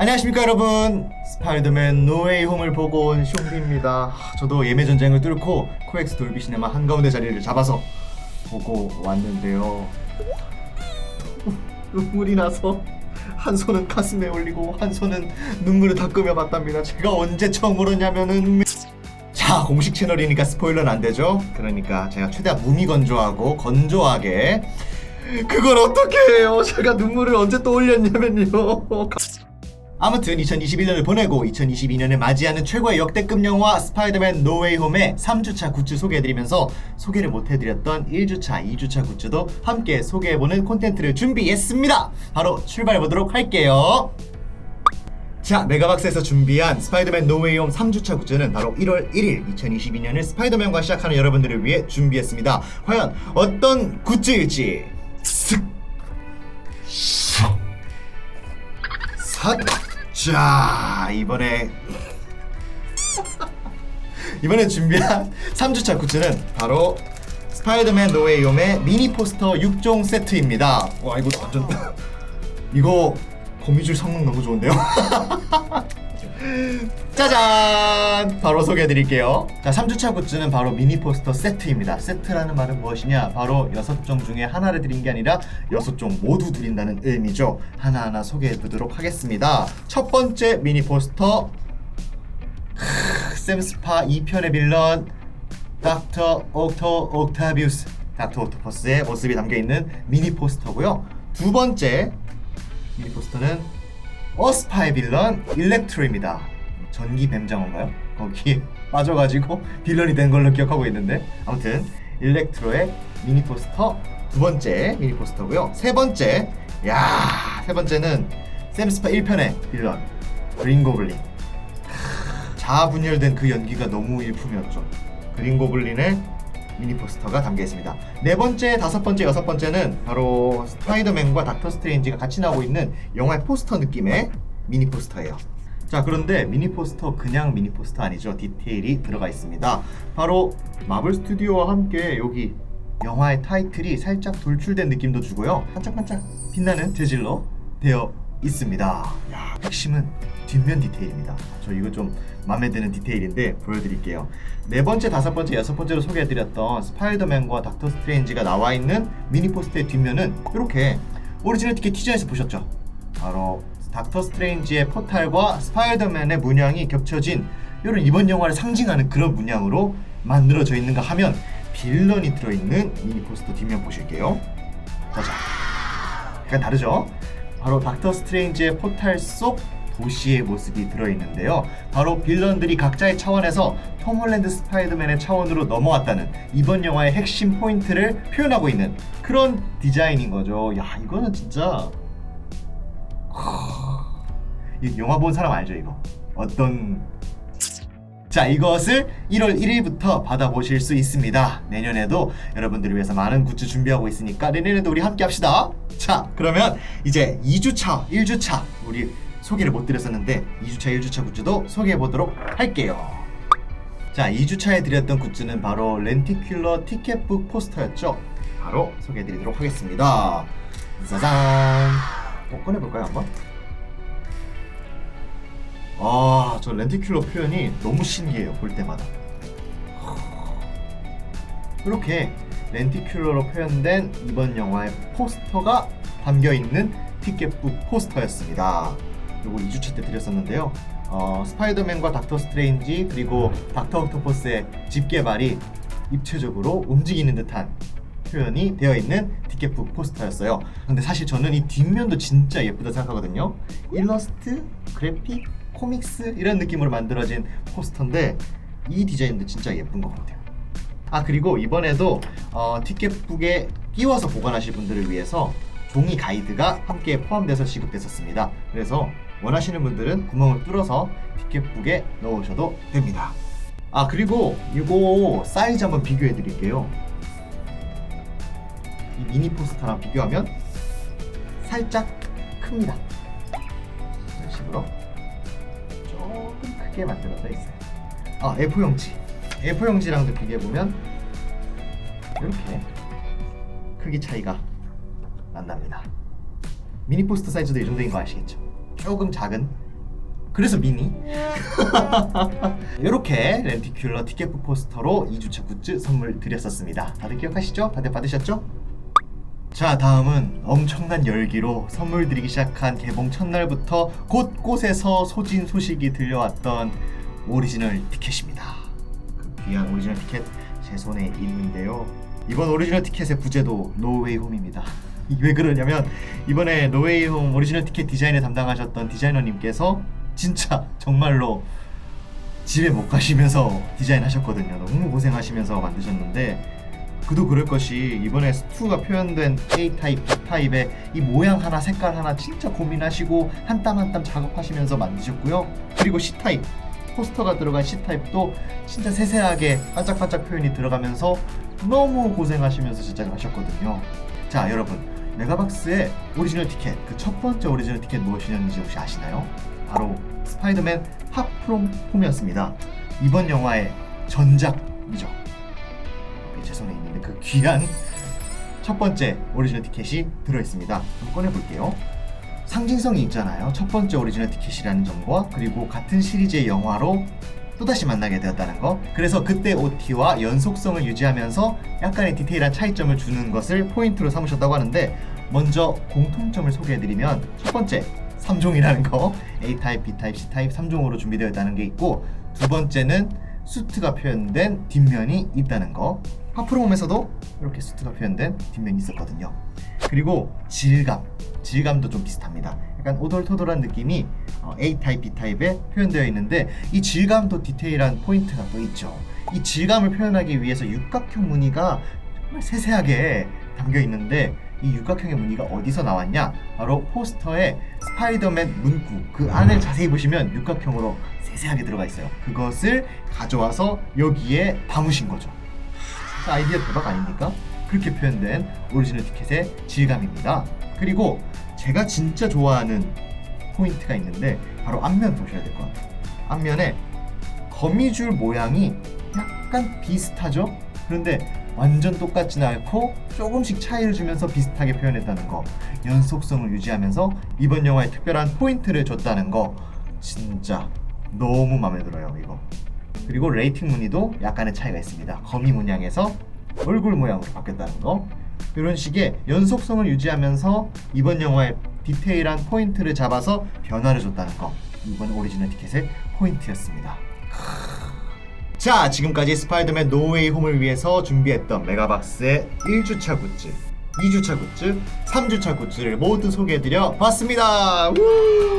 안녕하십니까 여러분. 스파이더맨 노웨이 홈을 보고 온 숑비입니다. 하, 저도 예매 전쟁을 뚫고 코엑스 돌비 시네마 한가운데 자리를 잡아서 보고 왔는데요. 눈물이 나서 한 손은 가슴에 올리고 한 손은 눈물을 닦으며 봤답니다. 제가 언제 처음 울었냐면은 자 공식 채널이니까 스포일러는 안 되죠? 그러니까 제가 최대한 무미건조하고 건조하게. 그걸 어떻게 해요? 제가 눈물을 언제 또 올렸냐면요 아무튼 2021년을 보내고 2022년을 맞이하는 최고의 역대급 영화 스파이더맨 노웨이 홈의 3주차 굿즈 소개해드리면서 소개를 못해드렸던 1주차, 2주차 굿즈도 함께 소개해보는 콘텐츠를 준비했습니다. 바로 출발해보도록 할게요. 자, 메가박스에서 준비한 스파이더맨 노웨이 홈 3주차 굿즈는 바로 1월 1일 2022년을 스파이더맨과 시작하는 여러분들을 위해 준비했습니다. 과연 어떤 굿즈일지 슥! 삿! 자, 이번에 이번에 준비한 3주차 굿즈는 바로 스파이더맨 노웨이 홈의 미니 포스터 6종 세트입니다. 와, 이거 완전 이거 거미줄 성능 너무 좋은데요? 짜잔! 바로 소개해드릴게요. 자, 3주차 굿즈는 바로 미니 포스터 세트입니다. 세트라는 말은 무엇이냐? 바로 6종 중에 하나를 드린 게 아니라 6종 모두 드린다는 의미죠. 하나하나 소개해보도록 하겠습니다. 첫 번째 미니 포스터 크, 샘스파 2편의 빌런 닥터 옥토 옥타비우스 닥터 옥토퍼스의 모습이 담겨있는 미니 포스터고요. 두 번째 미니 포스터는 어스파의 빌런 일렉트로입니다. 전기 뱀장어인가요? 거기 빠져가지고 빌런이 된 걸로 기억하고 있는데 아무튼 일렉트로의 미니 포스터 두 번째 미니 포스터고요. 세 번째 야 세 번째는 샘스파 1편의 빌런 그린 고블린 자아 분열된 그 연기가 너무 일품이었죠. 그린 고블린의 미니 포스터가 담겨 있습니다. 네 번째, 다섯 번째, 여섯 번째는 바로 스파이더맨과 닥터 스트레인지가 같이 나오고 있는 영화의 포스터 느낌의 미니 포스터예요. 자, 그런데 미니 포스터 그냥 미니 포스터 아니죠. 디테일이 들어가 있습니다. 바로 마블 스튜디오와 함께 여기 영화의 타이틀이 살짝 돌출된 느낌도 주고요. 반짝반짝 빛나는 재질로 되어 있습니다. 야, 핵심은 뒷면 디테일입니다. 저 이거 좀 마음에 드는 디테일인데 보여드릴게요. 네 번째, 다섯 번째, 여섯 번째로 소개해드렸던 스파이더맨과 닥터 스트레인지가 나와 있는 미니 포스터의 뒷면은 이렇게 오리지널 티켓 티저에서 보셨죠? 바로 닥터 스트레인지의 포탈과 스파이더맨의 문양이 겹쳐진 이런 이번 영화를 상징하는 그런 문양으로 만들어져 있는가 하면 빌런이 들어있는 미니 포스터 뒷면 보실게요. 짜잔. 약간 다르죠? 바로 닥터 스트레인지의 포탈 속 도시의 모습이 들어있는데요. 바로 빌런들이 각자의 차원에서 톰 홀랜드 스파이더맨의 차원으로 넘어왔다는 이번 영화의 핵심 포인트를 표현하고 있는 그런 디자인인 거죠. 야, 이거는 진짜 이 영화 본 사람 알죠 이거 어떤 자 이것을 1월 1일부터 받아보실 수 있습니다. 내년에도 여러분들을 위해서 많은 굿즈 준비하고 있으니까 내년에도 우리 함께 합시다. 자 그러면 이제 2주차 1주차 우리 소개를 못 드렸었는데 2주차 1주차 굿즈도 소개해 보도록 할게요. 자 2주차에 드렸던 굿즈는 바로 렌티큘러 티켓북 포스터였죠? 바로 소개해 드리도록 하겠습니다. 짜잔. 어, 꺼내볼까요 한번? 아, 저 렌티큘러 표현이 너무 신기해요. 볼 때마다. 이렇게 렌티큘러로 표현된 이번 영화의 포스터가 담겨 있는 티켓북 포스터였습니다. 요거 2주차 때 드렸었는데요. 어, 스파이더맨과 닥터 스트레인지 그리고 닥터 옥토퍼스의 집게발이 입체적으로 움직이는 듯한 표현이 되어 있는 티켓북 포스터였어요. 근데 사실 저는 이 뒷면도 진짜 예쁘다 생각하거든요. 일러스트, 그래픽, 코믹스 이런 느낌으로 만들어진 포스터인데 이 디자인도 진짜 예쁜 것 같아요. 아 그리고 이번에도 어, 티켓북에 끼워서 보관하실 분들을 위해서 종이 가이드가 함께 포함돼서 지급됐었습니다. 그래서 원하시는 분들은 구멍을 뚫어서 티켓북에 넣으셔도 됩니다. 아 그리고 이거 사이즈 한번 비교해 드릴게요. 이 미니 포스터랑 비교하면 살짝 큽니다. 이런 식으로 크게 만들어져 있어요. 아 A4용지, A4용지랑도 비교해 보면 이렇게 크기 차이가 난답니다. 미니 포스터 사이즈도 이 정도인 거 아시겠죠? 조금 작은 그래서 미니. 이렇게 렌티큘러 티켓북 포스터로 2주차 굿즈 선물 드렸었습니다. 다들 기억하시죠? 다들 받으셨죠? 자 다음은 엄청난 열기로 선물 드리기 시작한 개봉 첫날부터 곳곳에서 소진 소식이 들려왔던 오리지널 티켓입니다. 그 귀한 오리지널 티켓 제 손에 있는데요. 이번 오리지널 티켓의 부제도 노웨이 홈입니다. 왜 그러냐면 이번에 노웨이 홈 오리지널 티켓 디자인을 담당하셨던 디자이너님께서 진짜 정말로 집에 못 가시면서 디자인하셨거든요. 너무 고생하시면서 만드셨는데 그도 그럴 것이 이번에 스투가 표현된 A 타입, B 타입의 이 모양 하나, 색깔 하나 진짜 고민하시고 한 땀 한 땀 작업하시면서 만드셨고요. 그리고 C 타입 포스터가 들어간 C 타입도 진짜 세세하게 반짝반짝 표현이 들어가면서 너무 고생하시면서 제작을 하셨거든요. 자, 여러분 메가박스의 오리지널 티켓 그 첫 번째 오리지널 티켓 무엇이었는지 혹시 아시나요? 바로 스파이더맨 핫프롬 홈이었습니다. 이번 영화의 전작이죠. 제 손에 있는 귀한 첫 번째 오리지널 티켓이 들어있습니다. 한번 꺼내볼게요. 상징성이 있잖아요. 첫 번째 오리지널 티켓이라는 점과 그리고 같은 시리즈의 영화로 또다시 만나게 되었다는 거. 그래서 그때 OT와 연속성을 유지하면서 약간의 디테일한 차이점을 주는 것을 포인트로 삼으셨다고 하는데 먼저 공통점을 소개해드리면 첫 번째 3종이라는 거 A타입, B타입, C타입 3종으로 준비되어 있다는 게 있고 두 번째는 수트가 표현된 뒷면이 있다는 거 하프롬에서도 이렇게 수트가 표현된 뒷면이 있었거든요 그리고 질감 질감도 좀 비슷합니다 약간 오돌토돌한 느낌이 어, A타입, B타입에 표현되어 있는데 이 질감도 디테일한 포인트가 또 있죠 이 질감을 표현하기 위해서 육각형 무늬가 정말 세세하게 담겨 있는데 이 육각형의 무늬가 어디서 나왔냐? 바로 포스터에 스파이더맨 문구 그 안을 자세히 보시면 육각형으로 세세하게 들어가 있어요. 그것을 가져와서 여기에 담으신 거죠. 진짜 아이디어 대박 아닙니까? 그렇게 표현된 오리지널 티켓의 질감입니다. 그리고 제가 진짜 좋아하는 포인트가 있는데 바로 앞면 보셔야 될 것 같아요. 앞면에 거미줄 모양이 약간 비슷하죠? 그런데 완전 똑같진 않고 조금씩 차이를 주면서 비슷하게 표현했다는 거 연속성을 유지하면서 이번 영화에 특별한 포인트를 줬다는 거 진짜 너무 마음에 들어요 이거 그리고 레이팅 무늬도 약간의 차이가 있습니다. 거미 문양에서 얼굴 모양으로 바뀌었다는 거. 이런 식의 연속성을 유지하면서 이번 영화의 디테일한 포인트를 잡아서 변화를 줬다는 거. 이번 오리지널 티켓의 포인트였습니다. 자, 지금까지 스파이더맨 노웨이 홈을 위해서 준비했던 메가박스의 1주차 굿즈, 2주차 굿즈, 3주차 굿즈를 모두 소개해드려 봤습니다. 우!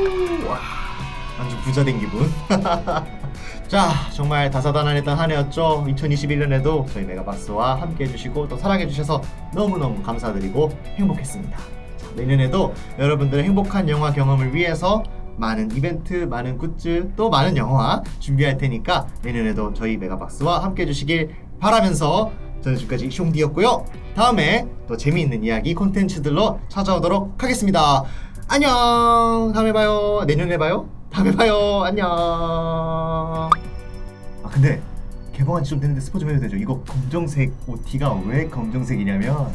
와, 완전 부자 된 기분. 자, 정말 다사다난했던 한 해였죠. 2021년에도 저희 메가박스와 함께 해주시고 또 사랑해주셔서 너무너무 감사드리고 행복했습니다. 자, 내년에도 여러분들의 행복한 영화 경험을 위해서 많은 이벤트, 많은 굿즈, 또 많은 영화 준비할 테니까 내년에도 저희 메가박스와 함께 해주시길 바라면서 저는 지금까지 숑디였고요. 다음에 또 재미있는 이야기 콘텐츠들로 찾아오도록 하겠습니다. 안녕! 다음에 봐요. 내년에 봐요. 다음에 봐요. 안녕! 아 근데 개봉한 지 좀 됐는데 스포 좀 해도 되죠? 이거 검정색 OT가 왜 검정색이냐면